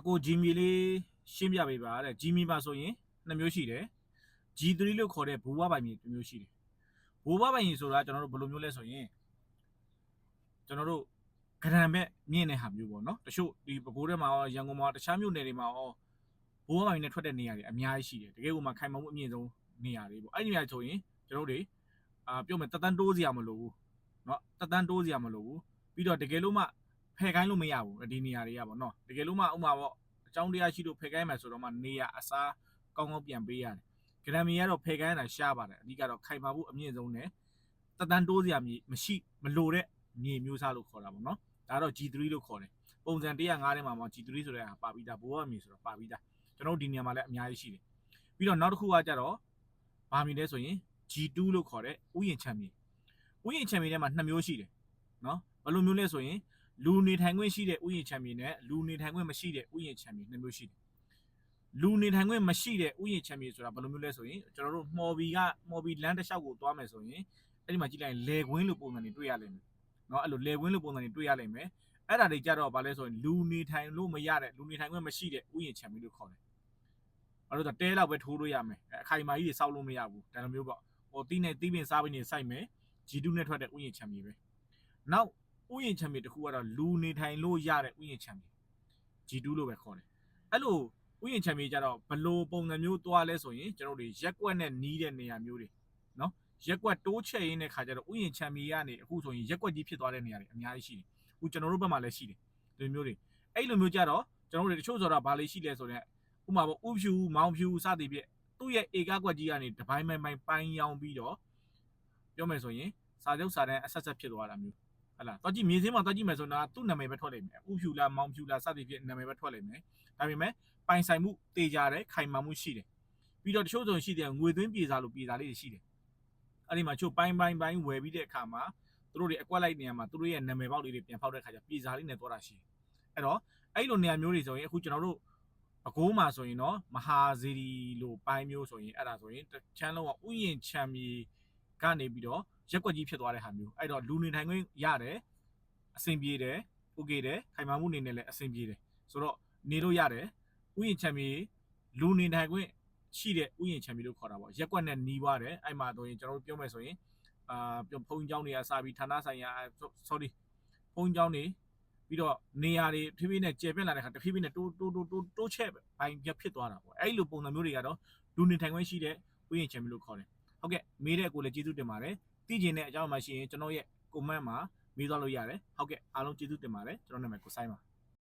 အကိုဂျီမီလေးရှင်းပြပေးပါတဲ့ဂျီမီပါဆိုရင်နှစ်မျိုးရှိတယ် G3 လို့ခေါ်တဲ့ဘူဝပိုင်မြေတစ်မျိုးရှိတယ်ဘူဝပိုင်မြေဆိုတာကျွန်တော်တို့ဘယ်လိုမျိုးလဲဆိုရင်ကျွန်တော်တို့ဂရံဘက်မြင့်တဲ့ဟာမျိုးပေါ့နော်တချို့ဒီပဲခူးထဲမှာရောရန်ကုန်မှာတခြားမြို့နယ်တွေမှာရောဘူဝပိုင်မြေနဲ့ထွက်တဲ့နေရာတွေအများကြီးရှိတယ်တကယ်ကိုမှခိုင်မာမှုအမြင့်ဆုံးနေရာတွေပေါ့အဲ့ဒီနေရာဆိုရင်ကျွန်တော်တို့တွေအာပြောမယ်တက်တန်းတိုးစရာမလိုဘူးเนาะတက်တန်းတိုးစရာမလိုဘူးပြီးတော့တကယ်လို့မှ ဖယ်ခိုင်းလို့မရဘူးဒီနေရာတွေကပေါ့နော်တကယ်လို့မှဥမာပေါ့အကြောင်းတရားရှိလို့ဖယ်ခိုင်းမှဆိုတော့မှနေရာအစားကောင်းကောင်းပြန်ပေးရတယ်ဂရမ်မီကတော့ဖယ်ခိုင်းရတာရှားပါတယ်အဓိကတော့ခိုင်မာမှုအမြင့်ဆုံးနဲ့တတန်းတိုးစရာမြေမရှိမလိုတဲ့မြေမျိုးစားလို့ခေါ်တာပေါ့နော်ဒါတော့ G3 လို့ခေါ်တယ်ပုံစံ105ထဲမှာမှ G3 ဆိုတဲ့ဟာပါပြီးသားဘိုးဘမြေဆိုတော့ပါပြီးသားကျွန်တော်တို့ဒီနေရာမှာလည်းအများကြီးရှိတယ်ပြီးတော့နောက်တစ်ခုကကြတော့ဘာမြေလဲဆိုရင် G2 လို့ခေါ်တဲ့ဥယျာဉ်ချမ်းမြေဥယျာဉ်ချမ်းမြေထဲမှာနှစ်မျိုးရှိတယ်နော်ဘယ်လိုမျိုးလဲဆိုရင် လူနေထိုင်ခွင့်ရှိတဲ့ဥယျာဉ်ချမ်းမြေနဲ့လူနေထိုင်ခွင့်မရှိတဲ့ဥယျာဉ်ချမ်းမြေနှစ်မျိုးရှိတယ် လူနေထိုင်ခွင့်မရှိတဲ့ဥယျာဉ်ချမ်းမြေဆိုတာဘယ်လိုမျိုးလဲဆိုရင်ကျွန်တော်တို့မှော်ဘီကမှော်ဘီလမ်းတစ်လျှောက်ကိုသွားမယ်ဆိုရင်အဲ့ဒီမှာကြည့်လိုက်ရင်လေကွင်းလိုပုံစံတွေတွေ့ရလိမ့်မယ်เนาะအဲ့လိုလေကွင်းလိုပုံစံတွေတွေ့ရလိမ့်မယ်အဲ့ဒါတွေကြတော့ဗာလဲဆိုရင်လူနေထိုင်လို့မရတဲ့လူနေထိုင်ခွင့်မရှိတဲ့ဥယျာဉ်ချမ်းမြေလို့ခေါ်တယ်အဲ့လိုဆိုတဲလောက်ပဲထိုးလို့ရမယ်အခိုင်အမာကြီးတွေစောက်လို့မရဘူးဒါလိုမျိုးပေါ့ဟိုတီးနေတီးပင်စားပင်တွေစိုက်မယ်ဂျီတူနဲ့ထွက်တဲ့ဥယျာဉ်ချမ်းမြေပဲနောက် ဥယျာဉ်ချမ်းမြေတစ်ခုကတော့လူနေထိုင်လို့ရတဲ့ဥယျာဉ်ချမ်းမြေဂျီတူလို့ပဲခေါ်တယ်အဲ့လိုဥယျာဉ်ချမ်းမြေကြတော့ဘလို့ပုံစံမျိုးသွားလဲဆိုရင်ကျွန်တော်တို့ရက်ကွက်နဲ့နီးတဲ့နေရာမျိုးတွေနော်ရက်ကွက်တိုးချက်ရင်းတဲ့ခါကျတော့ဥယျာဉ်ချမ်းမြေကနေအခုဆိုရင်ရက်ကွက်ကြီးဖြစ်သွားတဲ့နေရာတွေအများကြီးရှိတယ်အခုကျွန်တော်တို့ဘက်မှာလည်းရှိတယ်ဒီလိုမျိုးတွေအဲ့လိုမျိုးကြတော့ကျွန်တော်တို့တချို့ဆိုတော့ဘာလေးရှိလဲဆိုတော့ဥမာပေါ့ဥဖြူမောင်ဖြူစသည်ဖြင့်သူ့ရဲ့ဧကကွက်ကြီးကနေတပိုင်းပိုင်းပိုင်းပိုင်းရောင်းပြီးတော့ပြောမယ်ဆိုရင်စာချုပ်စာတမ်းအဆက်ဆက်ဖြစ်သွားတာမျိုး ဟလာတော့ကြည့်မြေစင်းမှာတော့ကြည့်မယ်ဆိုတော့သူ့နာမည်ပဲထွက်လိမ့်မယ်ဥဖြူလားမောင်ဖြူလားစသည်ဖြင့်နာမည်ပဲထွက်လိမ့်မယ်ဒါပေမဲ့ပိုင်ဆိုင်မှုတေကြတယ်ခိုင်မာမှုရှိတယ်ပြီးတော့တချို့ဆိုရင်ရှိတယ်ငွေသွင်းပြေစာလို့ပြေစာလေးတွေရှိတယ်အဲ့ဒီမှာချို့ပိုင်းပိုင်းပိုင်းဝယ်ပြီးတဲ့အခါမှာသူတို့တွေအကွက်လိုက်နေရာမှာသူတို့ရဲ့နာမည်ပေါက်လေးတွေပြန်ဖောက်တဲ့အခါကျပြေစာလေးနဲ့သွားတာရှိတယ်အဲ့တော့အဲ့လိုနေရာမျိုးတွေဆိုရင်အခုကျွန်တော်တို့အကိုးမှာဆိုရင်တော့မဟာဇီရီလိုပိုင်းမျိုးဆိုရင်အဲ့ဒါဆိုရင်တစ်ချမ်းလုံးကဥယျင်ချမ်းမြေ ကနေပြီးတော့ရက်ွက်ကြီးဖြစ်သွားတဲ့ဟာမျိုးအဲ့တော့လူနေထိုင်ခွင့်ရတယ်အဆင်ပြေတယ်โอเคတယ်ခိုင်မာမှုအနေနဲ့လည်းအဆင်ပြေတယ်ဆိုတော့နေလို့ရတယ် ဥယျာဉ်ချမ်းမြေလူနေထိုင်ခွင့်ရှိတဲ့ဥယျာဉ်ချမ်းမြေလို့ခေါ်တာပေါ့ရက်ကွက်နဲ့နီးွားတယ်အဲ့မှာတော့ရင်ကျွန်တော်တို့ပြောမယ်ဆိုရင်အာပြောဖုန်းကျောင်းတွေကစပြီးဌာနဆိုင်ရာ sorry ဖုန်းကျောင်းတွေပြီးတော့နေရာတွေဖြည်းဖြည်းနဲ့ကျယ်ပြန့်လာတဲ့ခါတဖြည်းဖြည်းနဲ့တိုးတိုးတိုးတိုးတိုးချက်ဘိုင်းပြဖြစ်သွားတာပေါ့အဲ့လိုပုံစံမျိုးတွေကတော့လူနေထိုင်ခွင့်ရှိတဲ့ဥယျာဉ်ချမ်းမြေလို့ခေါ်တယ် ဟုတ်ကဲ့မေးတဲ့ကိုလည်းကျေးဇူးတင်ပါတယ်သိကျင်တဲ့အကြောင်းမှရှိရင်ကျွန်တော်ရဲ့ comment မှာမေးသွားလို့ရတယ်ဟုတ်ကဲ့အားလုံးကျေးဇူးတင်ပါတယ်ကျွန်တော်နာမည်ကိုဆိုင်ပါ